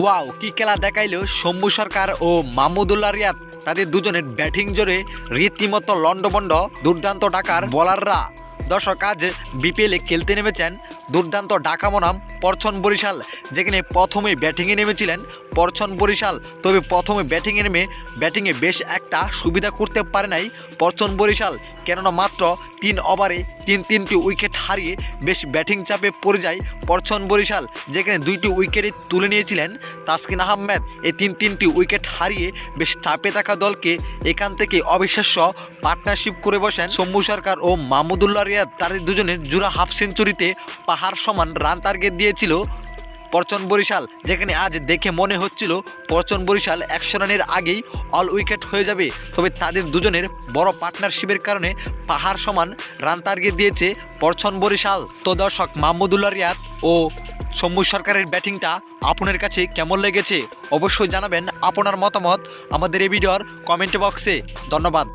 Wow, কি খেলা দেখাইলো শম্ভু সরকার ও মাহমুদুল্লাহ রিয়াদ। তাদের দুজনের ব্যাটিং জোরে রীতিমতো লন্ডবন্ড দুর্দান্ত ডাকার বলাররা। দর্শক, আজ বিপিএলে খেলতে নেমেছেন দুর্দান্ত ডাকা মনাম পরছন বরিশাল, যেখানে প্রথমে ব্যাটিংয়ে নেমেছিলেন পরছন বরিশাল। তবে প্রথমে ব্যাটিংয়ে নেমে ব্যাটিংয়ে বেশ একটা সুবিধা করতে পারে নাই পরছন বরিশাল, কেননা মাত্র তিন ওভারে তিন তিনটি উইকেট হারিয়ে বেশ ব্যাটিং চাপে পড়ে যায় পরছন বরিশাল, যেখানে দুইটি উইকেটে তুলে নিয়েছিলেন তাসকিন আহমেদ। এই তিন তিনটি উইকেট হারিয়ে বেশ চাপে থাকা দলকে এখান থেকে অবিশ্বাস্য পার্টনারশিপ করে বসেন শম্ভু সরকার ও মাহমুদুল্লাহ রিয়াদ। তাদের দুজনের জোড়া হাফ সেঞ্চুরিতে পাহাড় সমান রান টার্গেট দিয়েছিল পরচন বরিশাল, যেখানে আজ দেখে মনে হচ্ছিল পরচন বরিশাল একশো রানের আগেই অল উইকেট হয়ে যাবে। তবে তাদের দুজনের বড় পার্টনারশিপের কারণে পাহাড় সমান রান টার্গেট দিয়েছে পরচন বরিশাল। তো দর্শক, মাহমুদুল্লাহ রিয়াদ ও শম্ভু সরকারের ব্যাটিংটা আপনার কাছে কেমন লেগেছে? অবশ্যই জানাবেন আপনার মতামত আমাদের এই ভিডিওর কমেন্ট বক্সে ধন্যবাদ।